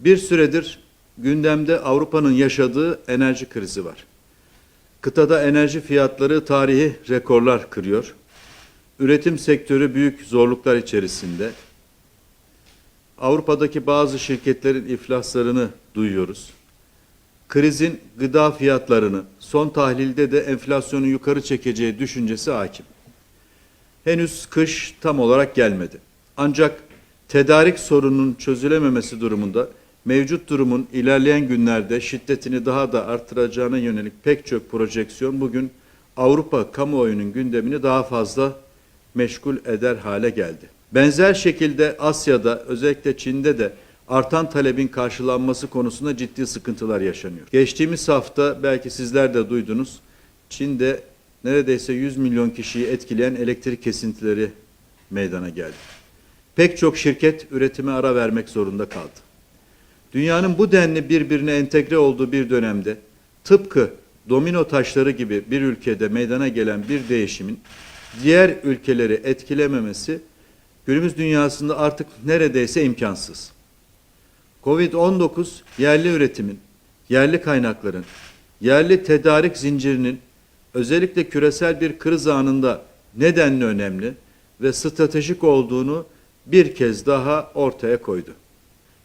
Bir süredir gündemde Avrupa'nın yaşadığı enerji krizi var. Kıtada enerji fiyatları tarihi rekorlar kırıyor. Üretim sektörü büyük zorluklar içerisinde. Avrupa'daki bazı şirketlerin iflaslarını duyuyoruz. Krizin gıda fiyatlarını son tahlilde de enflasyonu yukarı çekeceği düşüncesi hakim. Henüz kış tam olarak gelmedi. Ancak tedarik sorununun çözülememesi durumunda mevcut durumun ilerleyen günlerde şiddetini daha da artıracağına yönelik pek çok projeksiyon bugün Avrupa kamuoyunun gündemini daha fazla meşgul eder hale geldi. Benzer şekilde Asya'da özellikle Çin'de de artan talebin karşılanması konusunda ciddi sıkıntılar yaşanıyor. Geçtiğimiz hafta belki sizler de duydunuz. Çin'de neredeyse 100 milyon kişiyi etkileyen elektrik kesintileri meydana geldi. Pek çok şirket üretime ara vermek zorunda kaldı. Dünyanın bu denli birbirine entegre olduğu bir dönemde tıpkı domino taşları gibi bir ülkede meydana gelen bir değişimin diğer ülkeleri etkilememesi günümüz dünyasında artık neredeyse imkansız. Covid-19 yerli üretimin, yerli kaynakların, yerli tedarik zincirinin özellikle küresel bir kriz anında nedenli önemli ve stratejik olduğunu bir kez daha ortaya koydu.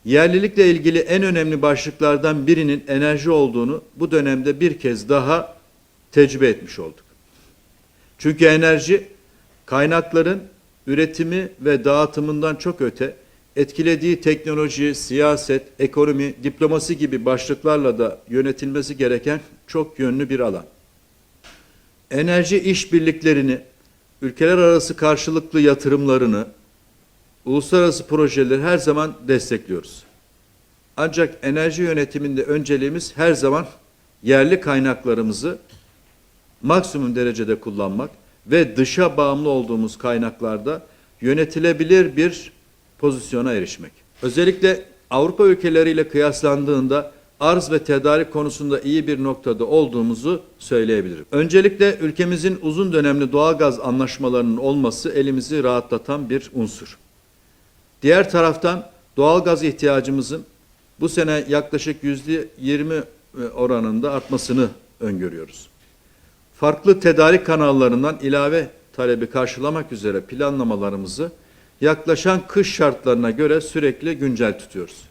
Yerlilikle ilgili en önemli başlıklardan birinin enerji olduğunu bu dönemde bir kez daha tecrübe etmiş olduk. Çünkü enerji kaynakların üretimi ve dağıtımından çok öte etkilediği teknoloji, siyaset, ekonomi, diplomasi gibi başlıklarla da yönetilmesi gereken çok yönlü bir alan. Enerji işbirliklerini, ülkeler arası karşılıklı yatırımlarını, uluslararası projeleri her zaman destekliyoruz. Ancak enerji yönetiminde önceliğimiz her zaman yerli kaynaklarımızı maksimum derecede kullanmak ve dışa bağımlı olduğumuz kaynaklarda yönetilebilir bir pozisyona erişmek. Özellikle Avrupa ülkeleriyle kıyaslandığında arz ve tedarik konusunda iyi bir noktada olduğumuzu söyleyebilirim. Öncelikle ülkemizin uzun dönemli doğalgaz anlaşmalarının olması elimizi rahatlatan bir unsur. Diğer taraftan doğalgaz ihtiyacımızın bu sene yaklaşık yüzde yirmi oranında artmasını öngörüyoruz. Farklı tedarik kanallarından ilave talebi karşılamak üzere planlamalarımızı yaklaşan kış şartlarına göre sürekli güncel tutuyoruz.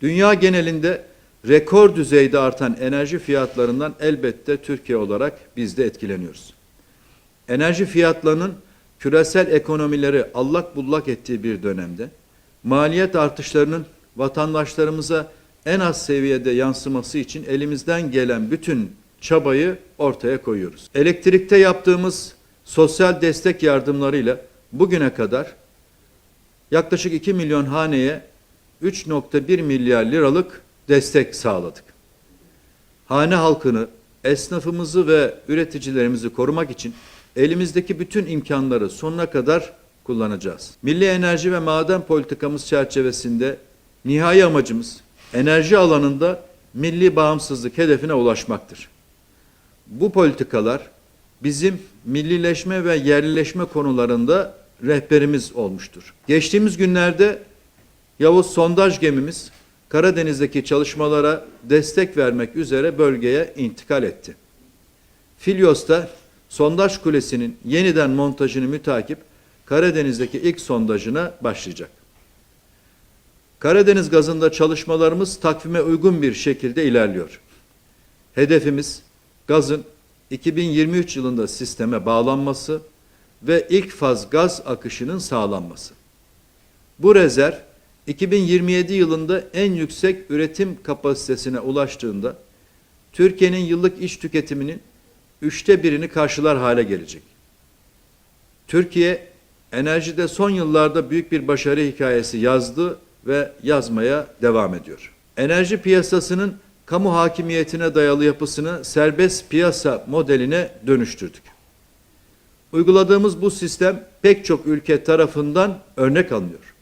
Dünya genelinde rekor düzeyde artan enerji fiyatlarından elbette Türkiye olarak biz de etkileniyoruz. Enerji fiyatlarının küresel ekonomileri allak bullak ettiği bir dönemde maliyet artışlarının vatandaşlarımıza en az seviyede yansıması için elimizden gelen bütün çabayı ortaya koyuyoruz. Elektrikte yaptığımız sosyal destek yardımlarıyla bugüne kadar yaklaşık 2 milyon haneye 3.1 milyar liralık destek sağladık. Hane halkını, esnafımızı ve üreticilerimizi korumak için elimizdeki bütün imkanları sonuna kadar kullanacağız. Milli enerji ve maden politikamız çerçevesinde nihai amacımız enerji alanında milli bağımsızlık hedefine ulaşmaktır. Bu politikalar bizim millileşme ve yerlileşme konularında rehberimiz olmuştur. Geçtiğimiz günlerde Yavuz sondaj gemimiz Karadeniz'deki çalışmalara destek vermek üzere bölgeye intikal etti. Filyos'ta sondaj kulesinin yeniden montajını mütakip Karadeniz'deki ilk sondajına başlayacak. Karadeniz gazında çalışmalarımız takvime uygun bir şekilde ilerliyor. Hedefimiz gazın 2023 yılında sisteme bağlanması ve ilk faz gaz akışının sağlanması. Bu rezerv 2027 yılında en yüksek üretim kapasitesine ulaştığında Türkiye'nin yıllık iş tüketiminin üçte birini karşılar hale gelecek. Türkiye enerjide son yıllarda büyük bir başarı hikayesi yazdı ve yazmaya devam ediyor. Enerji piyasasının kamu hakimiyetine dayalı yapısını serbest piyasa modeline dönüştürdük. Uyguladığımız bu sistem pek çok ülke tarafından örnek alınıyor.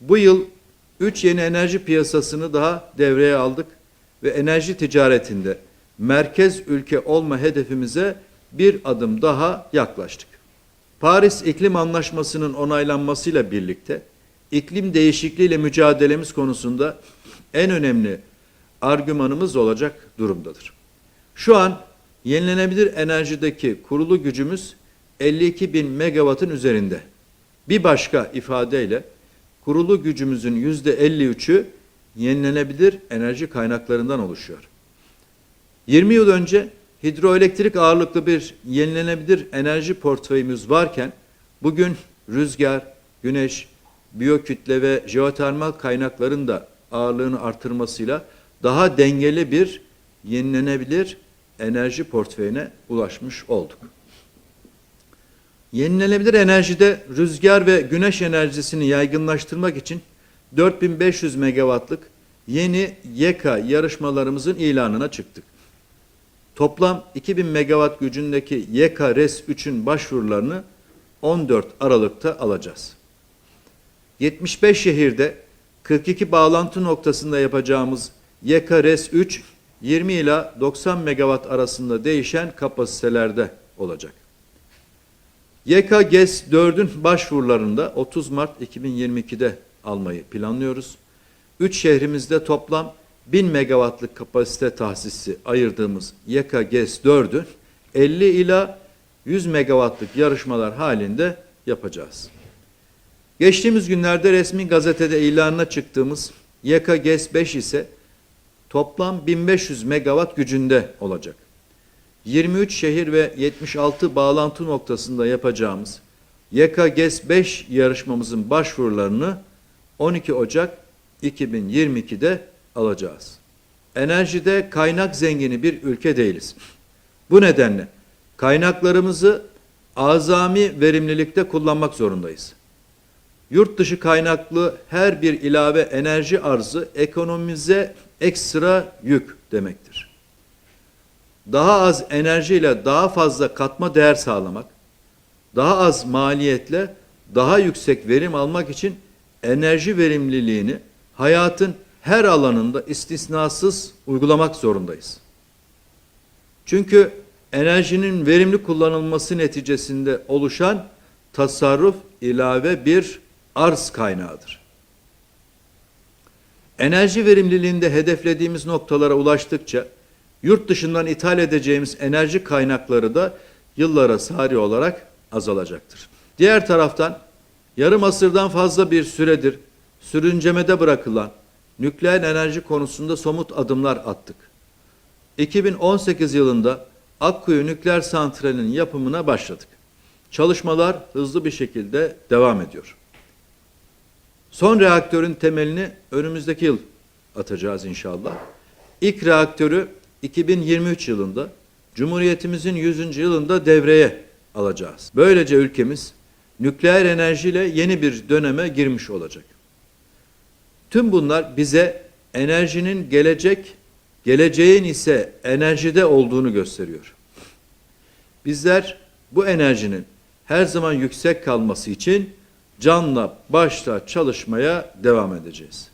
Bu yıl üç yeni enerji piyasasını daha devreye aldık ve enerji ticaretinde merkez ülke olma hedefimize bir adım daha yaklaştık. Paris İklim Anlaşması'nın onaylanmasıyla birlikte iklim değişikliğiyle mücadelemiz konusunda en önemli argümanımız olacak durumdadır. Şu an yenilenebilir enerjideki kurulu gücümüz 52 bin megawattın üzerinde. Bir başka ifadeyle kurulu gücümüzün yüzde 53'ü yenilenebilir enerji kaynaklarından oluşuyor. 20 yıl önce hidroelektrik ağırlıklı bir yenilenebilir enerji portföyümüz varken bugün rüzgar, güneş, biyokütle ve jeotermal kaynakların da ağırlığını artırmasıyla daha dengeli bir yenilenebilir enerji portföyüne ulaşmış olduk. Yenilenebilir enerjide rüzgar ve güneş enerjisini yaygınlaştırmak için 4500 megawattlık yeni YEKA yarışmalarımızın ilanına çıktık. Toplam 2000 megawatt gücündeki YEKA RES 3'ün başvurularını 14 Aralık'ta alacağız. 75 şehirde 42 bağlantı noktasında yapacağımız YEKA RES 3 20 ila 90 megawatt arasında değişen kapasitelerde olacak. YK GES 4'ün başvurularında 30 Mart 2022'de almayı planlıyoruz. 3 şehrimizde toplam 1000 megawattlık kapasite tahsisi ayırdığımız YK GES 4'ü 50 ila 100 megawattlık yarışmalar halinde yapacağız. Geçtiğimiz günlerde resmi gazetede ilanına çıktığımız YK GES 5 ise toplam 1500 megawatt gücünde olacak. 23 şehir ve 76 bağlantı noktasında yapacağımız YK GES 5 yarışmamızın başvurularını 12 Ocak 2022'de alacağız. Enerjide kaynak zengini bir ülke değiliz. Bu nedenle kaynaklarımızı azami verimlilikte kullanmak zorundayız. Yurt dışı kaynaklı her bir ilave enerji arzı ekonomimize ekstra yük demektir. Daha az enerjiyle daha fazla katma değer sağlamak, daha az maliyetle daha yüksek verim almak için enerji verimliliğini hayatın her alanında istisnasız uygulamak zorundayız. Çünkü enerjinin verimli kullanılması neticesinde oluşan tasarruf ilave bir arz kaynağıdır. Enerji verimliliğinde hedeflediğimiz noktalara ulaştıkça yurt dışından ithal edeceğimiz enerji kaynakları da yıllara sari olarak azalacaktır. Diğer taraftan yarım asırdan fazla bir süredir sürüncemede bırakılan nükleer enerji konusunda somut adımlar attık. 2018 yılında Akkuyu Nükleer Santrali'nin yapımına başladık. Çalışmalar hızlı bir şekilde devam ediyor. Son reaktörün temelini önümüzdeki yıl atacağız inşallah. İlk reaktörü 2023 yılında Cumhuriyetimizin 100. yılında devreye alacağız. Böylece ülkemiz nükleer enerjiyle yeni bir döneme girmiş olacak. Tüm bunlar bize enerjinin gelecek, geleceğin ise enerjide olduğunu gösteriyor. Bizler bu enerjinin her zaman yüksek kalması için canla başla çalışmaya devam edeceğiz.